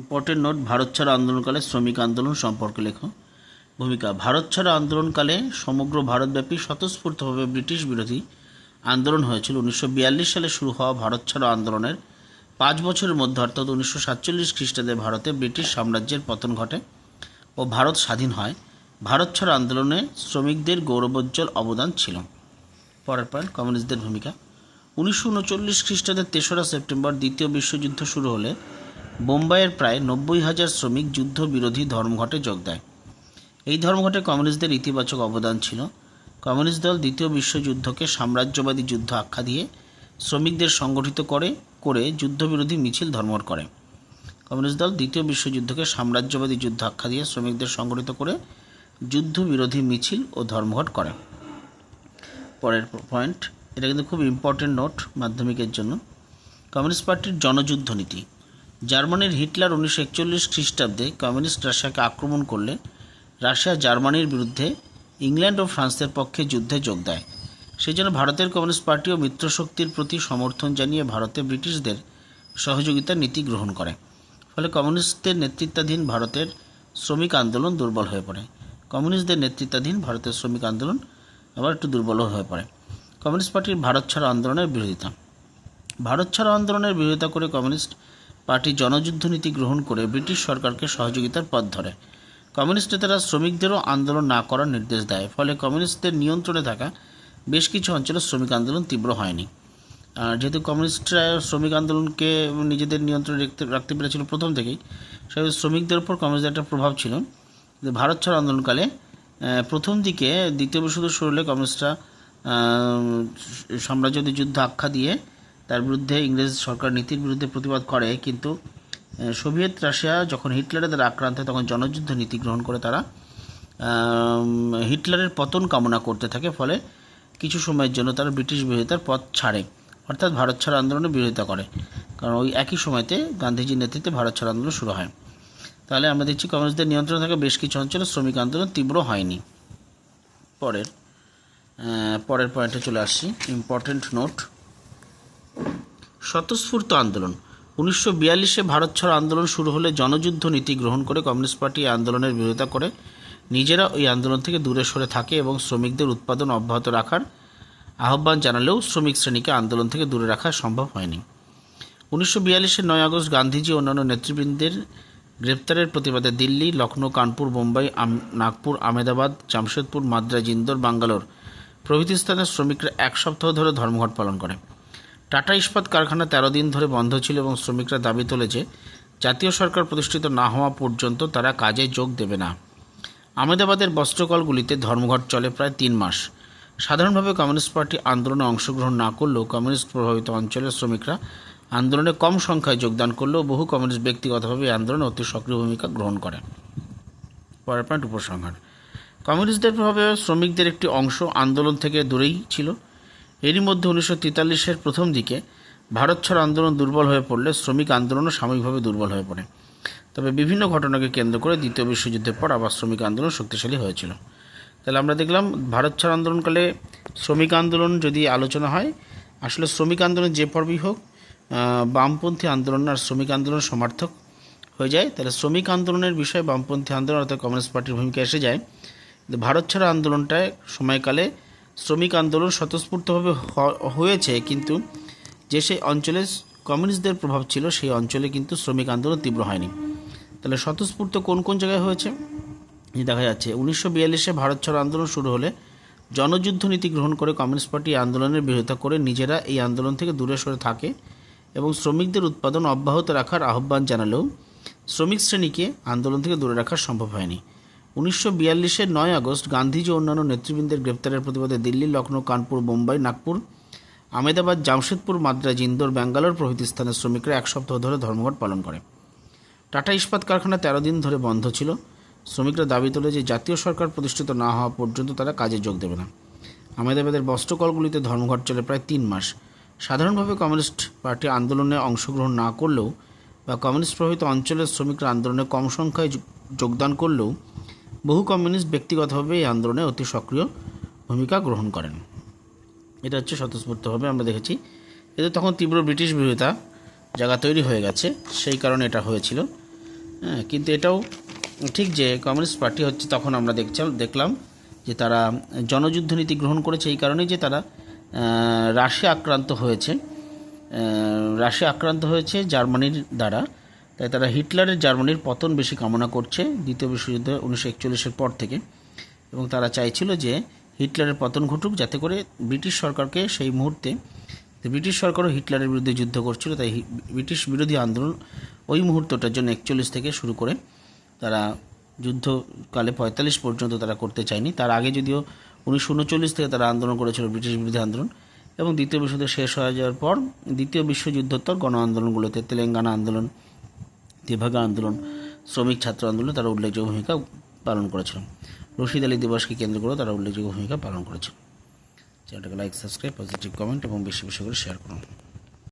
Important note, Bharat ছাড়ো আন্দোলনকালে শ্রমিক আন্দোলন সম্পর্কে লেখো। ভূমিকা, ভারত ছাড়ো আন্দোলনকালে সমগ্র ভারতব্যাপী স্বতঃস্ফূর্তভাবে ব্রিটিশ বিরোধী আন্দোলন হয়েছিল। উনিশশো বিয়াল্লিশ সালে শুরু হওয়া ভারত ছাড়ো আন্দোলনের পাঁচ বছরের মধ্যে, অর্থাৎ উনিশশো সাতচল্লিশ খ্রিস্টাব্দে ভারতে ব্রিটিশ সাম্রাজ্যের পতন ঘটে ও ভারত স্বাধীন হয়। ভারত ছাড়ো আন্দোলনে শ্রমিকদের গৌরবোজ্জ্বল অবদান ছিল। পরের পয়েন্ট, কমিউনিস্টদের ভূমিকা। উনিশশো উনচল্লিশ খ্রিস্টাব্দের তেসরা সেপ্টেম্বর দ্বিতীয় বিশ্বযুদ্ধ শুরু হলে বোম্বাইয়ের প্রায় নব্বই হাজার শ্রমিক যুদ্ধ বিরোধী ধর্মঘটে যোগ দেয়। এই ধর্মঘটে কমিউনিস্টদের ইতিবাচক অবদান ছিল। কমিউনিস্ট দল দ্বিতীয় বিশ্বযুদ্ধকে সাম্রাজ্যবাদী যুদ্ধ আখ্যা দিয়ে শ্রমিকদের সংগঠিত করে করে যুদ্ধবিরোধী মিছিল ধর্মঘট করে। কমিউনিস্ট দল দ্বিতীয় বিশ্বযুদ্ধকে সাম্রাজ্যবাদী যুদ্ধ আখ্যা দিয়ে শ্রমিকদের সংগঠিত করে যুদ্ধবিরোধী মিছিল ও ধর্মঘট করে। পরের পয়েন্ট এটা কিন্তু খুব ইম্পর্টেন্ট নোট মাধ্যমিকের জন্য। কমিউনিস্ট পার্টির জনযুদ্ধ নীতি জার্মানির হিটলার উনিশশো একচল্লিশ খ্রিস্টাব্দে কমিউনিস্ট রাশিয়াকে আক্রমণ করলে রাশিয়া জার্মানির বিরুদ্ধে ইংল্যান্ড ও ফ্রান্সের পক্ষে যুদ্ধে যোগ দেয়। সেই জন্য ভারতের কমিউনিস্ট পার্টি ও মিত্রশক্তির প্রতি সমর্থন জানিয়ে ভারতে ব্রিটিশদের সহযোগিতার নীতি গ্রহণ করে। ফলে কমিউনিস্টদের নেতৃত্বাধীন ভারতের শ্রমিক আন্দোলন দুর্বল হয়ে পড়ে। কমিউনিস্টদের নেতৃত্বাধীন ভারতের শ্রমিক আন্দোলন আবার একটু দুর্বল হয়ে পড়ে। কমিউনিস্ট পার্টির ভারত ছাড়ো আন্দোলনের বিরোধিতা। ভারত ছাড়ো আন্দোলনের বিরোধিতা করে কমিউনিস্ট পার্টি জনযুদ্ধ নীতি গ্রহণ করে ব্রিটিশ সরকারকে সহযোগিতার পথ ধরে। কমিউনিস্ট নেতারা শ্রমিকদেরও আন্দোলন না করার নির্দেশ দেয়, ফলে কমিউনিস্টদের নিয়ন্ত্রণে থাকা বেশ কিছু অঞ্চলে শ্রমিক আন্দোলন তীব্র হয়নি। আর যেহেতু কমিউনিস্টরা শ্রমিক আন্দোলনকে নিজেদের নিয়ন্ত্রণে রাখতে রাখতে পেরেছিল প্রথম থেকেই, সেহেতু শ্রমিকদের উপর কমিউনিস্টদের একটা প্রভাব ছিল। যে ভারত ছাড় আন্দোলনকালে প্রথম দিকে দ্বিতীয় বিশ্বযুদ্ধ শুরু হলে কমিউনিস্টরা সাম্রাজ্যবাদী যুদ্ধ আখ্যা দিয়ে তার বিরুদ্ধে ইংরেজ সরকার নীতির বিরুদ্ধে প্রতিবাদ করে, কিন্তু সোভিয়েত রাশিয়া যখন হিটলারের দ্বারা আক্রান্ত হয়, তখন জনযুদ্ধ নীতি গ্রহণ করে তারা হিটলারের পতন কামনা করতে থাকে, ফলে কিছু সময়ের জন্য তারা ব্রিটিশ বিরোধিতার পথ ছাড়ে। অর্থাৎ ভারত ছাড়ো আন্দোলনের বিরোধিতা করে। কারণ ওই একই সময়তে গান্ধীজির নেতৃত্বে ভারত ছাড়ো আন্দোলন শুরু হয়। তাহলে আমরা দেখছি কংগ্রেসদের নিয়ন্ত্রণে থাকা বেশ কিছু অঞ্চলে শ্রমিক আন্দোলন তীব্র হয়নি। পরের পরের পয়েন্টে চলে আসছি। ইম্পর্টেন্ট নোট স্বতঃস্ফূর্ত আন্দোলন। উনিশশো বিয়াল্লিশে ভারত ছাড়ো আন্দোলন শুরু হলে জনযুদ্ধ নীতি গ্রহণ করে কমিউনিস্ট পার্টি আন্দোলনের বিরোধিতা করে। নিজেরা ওই আন্দোলন থেকে দূরে সরে থাকে এবং শ্রমিকদের উৎপাদন অব্যাহত রাখার আহ্বান জানালেও শ্রমিক শ্রেণীকে আন্দোলন থেকে দূরে রাখা সম্ভব হয়নি। উনিশশো বিয়াল্লিশের নয় আগস্ট গান্ধীজি অন্যান্য নেতৃবৃন্দের গ্রেপ্তারের প্রতিবাদে দিল্লি লখনৌ কানপুর বোম্বাই নাগপুর, আহমেদাবাদ, জামশেদপুর, মাদ্রাজ, ইন্দোর, বাঙ্গালোর প্রভৃতি স্থানে শ্রমিকরা এক সপ্তাহ ধরে ধর্মঘট পালন করে। টাটা ইস্পাত কারখানা তেরো দিন ধরে বন্ধ ছিল এবং শ্রমিকরা দাবি তোলে যে জাতীয় সরকার প্রতিষ্ঠিত না হওয়া পর্যন্ত তারা কাজে যোগ দেবে না। আহমেদাবাদের বস্ত্রকলগুলিতে ধর্মঘট চলে প্রায় তিন মাস। সাধারণভাবে কমিউনিস্ট পার্টি আন্দোলনে অংশগ্রহণ না করলেও কমিউনিস্ট প্রভাবিত অঞ্চলের শ্রমিকরা আন্দোলনে কম সংখ্যায় যোগদান করলেও বহু কমিউনিস্ট ব্যক্তিগতভাবে এই আন্দোলনে অতি সক্রিয় ভূমিকা গ্রহণ করে। পরের পয়েন্ট উপসংহার। কমিউনিস্টদের প্রভাবে শ্রমিকদের একটি অংশ আন্দোলন থেকে দূরেই ছিল। এরই মধ্যে উনিশশো তেতাল্লিশের প্রথম দিকে ভারত ছাড় আন্দোলন দুর্বল হয়ে পড়লে শ্রমিক আন্দোলনও সাময়িকভাবে দুর্বল হয়ে পড়ে। তবে বিভিন্ন ঘটনাকে কেন্দ্র করে দ্বিতীয় বিশ্বযুদ্ধের পর আবার শ্রমিক আন্দোলন শক্তিশালী হয়েছিল। তাহলে আমরা দেখলাম ভারত ছাড় আন্দোলনকালে শ্রমিক আন্দোলন যদি আলোচনা হয়, আসলে শ্রমিক আন্দোলন যে পর্বই হোক বামপন্থী আন্দোলন আর শ্রমিক আন্দোলন সমার্থক হয়ে যায়। তাহলে শ্রমিক আন্দোলনের বিষয়ে বামপন্থী আন্দোলন অর্থাৎ কমিউনিস্ট পার্টির ভূমিকা এসে যায়। ভারত ছাড়া আন্দোলনটায় সময়কালে শ্রমিক আন্দোলন স্বতঃস্ফূর্তভাবে হয়েছে, কিন্তু যে সেই অঞ্চলে কমিউনিস্টদের প্রভাব ছিল, সেই অঞ্চলে কিন্তু শ্রমিক আন্দোলন তীব্র হয়নি। তাহলে স্বতঃস্ফূর্ত কোন কোন জায়গায় হয়েছে? দেখা যাচ্ছে, উনিশশো বিয়াল্লিশে ভারত ছাড়ো আন্দোলন শুরু হলে জনযুদ্ধ নীতি গ্রহণ করে কমিউনিস্ট পার্টি আন্দোলনের বিরোধিতা করে নিজেরা এই আন্দোলন থেকে দূরে সরে থাকে এবং শ্রমিকদের উৎপাদন অব্যাহত রাখার আহ্বান জানালেও শ্রমিক শ্রেণীকে আন্দোলন থেকে দূরে রাখা সম্ভব হয়নি। উনিশশো বিয়াল্লিশের নয় আগস্ট গান্ধীজি অন্যান্য নেতৃবৃন্দের গ্রেপ্তারের প্রতিবাদে দিল্লি, লখনৌ, কানপুর বোম্বাই নাগপুর আমেদাবাদ জামশেদপুর, মাদ্রাজ, ইন্দোর, ব্যাঙ্গালোর প্রভৃতি স্থানের শ্রমিকরা এক সপ্তাহ ধরে ধর্মঘট পালন করে। টাটা ইস্পাত কারখানা তেরো দিন ধরে বন্ধ ছিল। শ্রমিকরা দাবি তোলে যে জাতীয় সরকার প্রতিষ্ঠিত না হওয়া পর্যন্ত তারা কাজে যোগ দেবে না। আহমেদাবাদের বস্ত্রকলগুলিতে ধর্মঘট চলে প্রায় তিন মাস। সাধারণভাবে কমিউনিস্ট পার্টি আন্দোলনে অংশগ্রহণ না করলেও বা কমিউনিস্ট প্রভাবিত অঞ্চলের শ্রমিকরা আন্দোলনে কম সংখ্যায় যোগদান করলেও বহু কমিউনিস্ট ব্যক্তিগতভাবে এই আন্দোলনে অতি সক্রিয় ভূমিকা গ্রহণ করেন। এটা হচ্ছে স্বতঃস্ফূর্তভাবে আমরা দেখেছি। এতে তখন তীব্র ব্রিটিশ বিরোধিতা জায়গা তৈরি হয়ে গেছে, সেই কারণে এটা হয়েছিল। হ্যাঁ কিন্তু এটাও ঠিক যে কমিউনিস্ট পার্টি হচ্ছে তখন আমরা দেখছিলাম দেখলাম যে তারা জনযুদ্ধ নীতি গ্রহণ করেছে এই কারণে যে তারা রাশিয়া আক্রান্ত হয়েছে। রাশিয়া আক্রান্ত হয়েছে জার্মানির দ্বারা। তাই তারা হিটলারের জার্মানির পতন বেশি কামনা করছে দ্বিতীয় বিশ্বযুদ্ধ উনিশশো একচল্লিশের পর থেকে। এবং তারা চাইছিল যে হিটলারের পতন ঘটুক যাতে করে ব্রিটিশ সরকারকে সেই মুহূর্তে ব্রিটিশ সরকারও হিটলারের বিরুদ্ধে যুদ্ধ করছিল, তাই ব্রিটিশ বিরোধী আন্দোলন ওই মুহূর্তটার জন্য একচল্লিশ থেকে শুরু করে তারা যুদ্ধকালে পঁয়তাল্লিশ পর্যন্ত তারা করতে চায়নি। তার আগে যদিও উনিশশো উনচল্লিশ থেকে তারা আন্দোলন করেছিল ব্রিটিশ বিরোধী আন্দোলন। এবং দ্বিতীয় বিশ্বযুদ্ধ শেষ হয়ে যাওয়ার পর দ্বিতীয় বিশ্বযুদ্ধোত্তর গণ আন্দোলনগুলোতে তেলেঙ্গানা আন্দোলন তেভাগা আন্দোলন, শ্রমিক ছাত্র আন্দোলনে তারা উল্লেখযোগ্য ভূমিকা পালন করেছিল। রশিদ আলী দিবসকে কেন্দ্র করে তারা উল্লেখযোগ্য ভূমিকা পালন করেছিল। চ্যানেলটাকে লাইক সাবস্ক্রাইব পজিটিভ কমেন্ট এবং বেশি বেশি করে শেয়ার করুন।